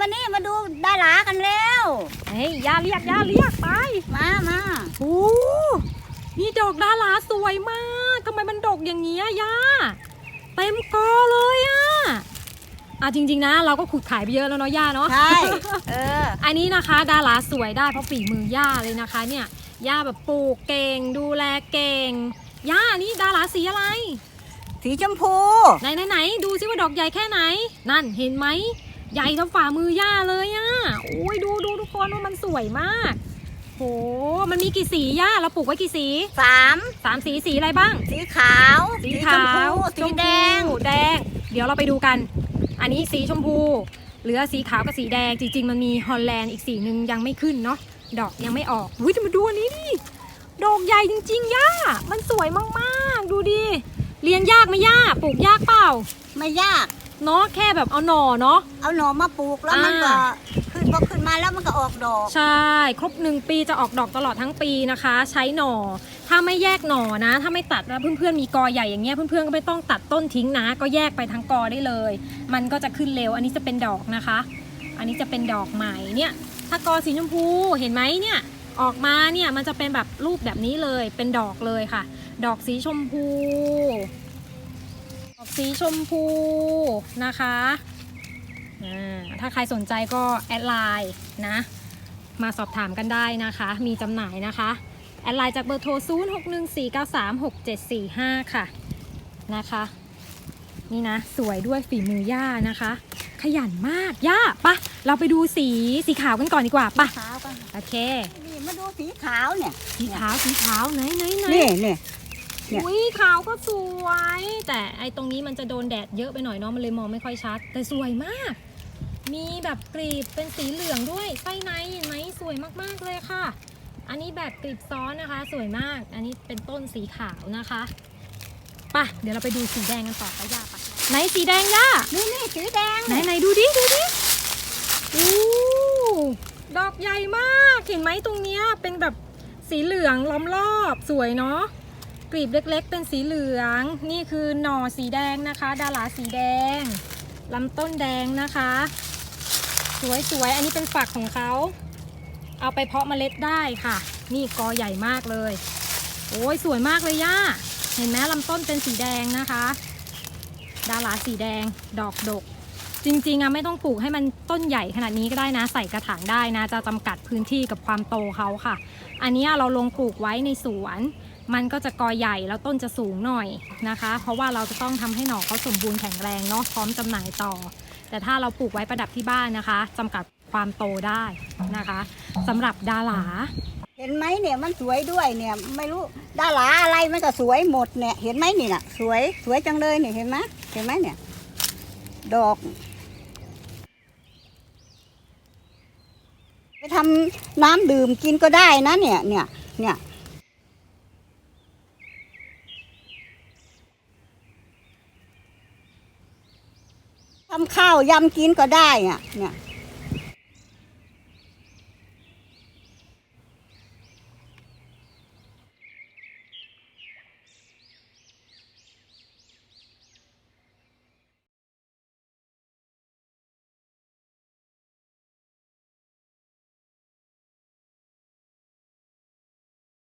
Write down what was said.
มานี่มาดูดารากันแล้วเฮ้ยย่าเรียกย่าเรียกไป มามาโอ้นี่ดอกดาราสวยมากทำไมมันดกอย่างเงี้ยย่าเต็มกอเลยอะอะจริง ๆ นะ เราก็ขุดขายไปเยอะแล้วเนาะย่าเนาะใช่เอออันนี้นะคะ ดาราสวยได้เพราะฝีมือย่าเลยนะคะ เนี่ยย่าแบบปลูกเก่ง ดูแลเก่งย่านี่ดาราสีอะไร สีชมพู ไหนไหนไหนดูซิว่าดอกใหญ่แค่ไหน นั่นเห็นไหม ใหญ่เท่าฝ่ามือย่าเลยอะโอ้ยดูดูทุกคนว่ามันสวยมากโหมันมีกี่สีย่าเราปลูกไว้กี่สีสามสามสีสีอะไรบ้าง สีขาว สีชขามพูวสีแดงชมพูแดง เดี๋ยวเราไปดูกัน อันนี้สีชมพูเหลือสีขาวกับสีแดงจริง ๆ มันมีฮอลแลนด์อีกสีหนึ่งยังไม่ขึ้นเนาะดอกยังไม่ออกอุ้ยจะมาดูอันนี้ดิดอกใหญ่จริงๆย่ามันสวยมากๆ ดูดิเลี้ยงยากไหมย่าปลูกยากเปล่า ไม่ยาก เนาะแค่แบบเอาหน่อเนาะ เอาหน่อมาปลูกแล้วมันก็อ่า ขึ้นพอขึ้นมาแล้วมันก็ออกดอก ใช่ ครบหนึ่งปีจะออกดอกตลอดทั้งปีนะคะ ใช้หน่อ ถ้าไม่แยกหน่อนะ ถ้าไม่ตัดแล้วเพื่อนๆมีกอใหญ่อย่างเงี้ยเพื่อนๆก็ไม่ต้องตัดต้นทิ้งนะ ก็แยกไปทั้งกอได้เลย มันก็จะขึ้นเร็ว อันนี้จะเป็นดอกนะคะ อันนี้จะเป็นดอกใหม่เนี่ย ถ้ากอสีชมพูเห็นไหมเนี่ยออกมาเนี่ยมันจะเป็นแบบรูปแบบนี้เลยเป็นดอกเลยค่ะ ดอกสีชมพู ดอกสีชมพูนะคะอ่าถ้าใครสนใจก็แอดไลน์นะ มาสอบถามกันได้นะคะ มีจำหน่ายนะคะ แอดไลน์จากเบอร์โทร 0 6 1 4 9 3 6 7 4 5 ค่ะนะคะ นี่นะ สวยด้วยฝีมือย่านะคะ ขยันมากย่าปะเราไปดูสีสีขาวกันก่อนดีกว่าปะขาวกันโอเคนี่มาดูสีขาวเนี่ย สีขาวสีขาวไหนไหนไหนนี่เนี่ย เนี่ยอุ้ยขาวก็สวย แต่ไอตรงนี้มันจะโดนแดดเยอะไปหน่อยเนาะมันเลยมองไม่ค่อยชัด แต่สวยมาก มีแบบกรีบเป็นสีเหลืองด้วยไส้ในเห็นไหมสวยมากๆเลยค่ะ อันนี้แบบกรีบซ้อนนะคะ สวยมาก อันนี้เป็นต้นสีขาวนะคะไปะเดี๋ยวเราไปดูสีแดงกันต่อไปย่าปะไหนสีแดงย่านี่นี่สีแดงไหนไหนดูดิดูดิอู้ดอกใหญ่มากเห็นไหมตรงเนี้ยเป็นแบบสีเหลืองล้อมรอบสวยเนาะ กลีบเล็กๆ เป็นสีเหลือง นี่คือหน่อสีแดงนะคะ ดาราสีแดงลำต้นแดงนะคะ สวยๆ อันนี้เป็นฝักของเขา เอาไปเพาะเมล็ดได้ค่ะ นี่กอใหญ่มากเลย โอ้ยสวยมากเลยย่า เห็นไหมลำต้นเป็นสีแดงนะคะ ดาราสีแดง ดอกดก จริงๆอะไม่ต้องปลูกให้มันต้นใหญ่ขนาดนี้ก็ได้นะ ใส่กระถางได้นะ จะจำกัดพื้นที่กับความโตเขาค่ะ อันนี้เราลงปลูกไว้ในสวน มันก็จะกอใหญ่แล้วต้นจะสูงหน่อยนะคะ เพราะว่าเราจะต้องทำให้หน่อเขาสมบูรณ์แข็งแรงเนาะพร้อมจำหน่ายต่อ แต่ถ้าเราปลูกไว้ประดับที่บ้านนะคะจำกัดความโตได้นะคะสำหรับดาราเห็นไหมเนี่ยมันสวยด้วยเนี่ยไม่รู้ดาราอะไรมันก็สวยหมดเนี่ยเห็นไหมนี่น่ะสวยสวยจังเลยเนี่ยเห็นไหมเห็นไหมเนี่ยดอกไปทำน้ำดื่มกินก็ได้นะเนี่ยเนี่ยเนี่ย ทำข้าวยำกินก็ได้อะเนี่ย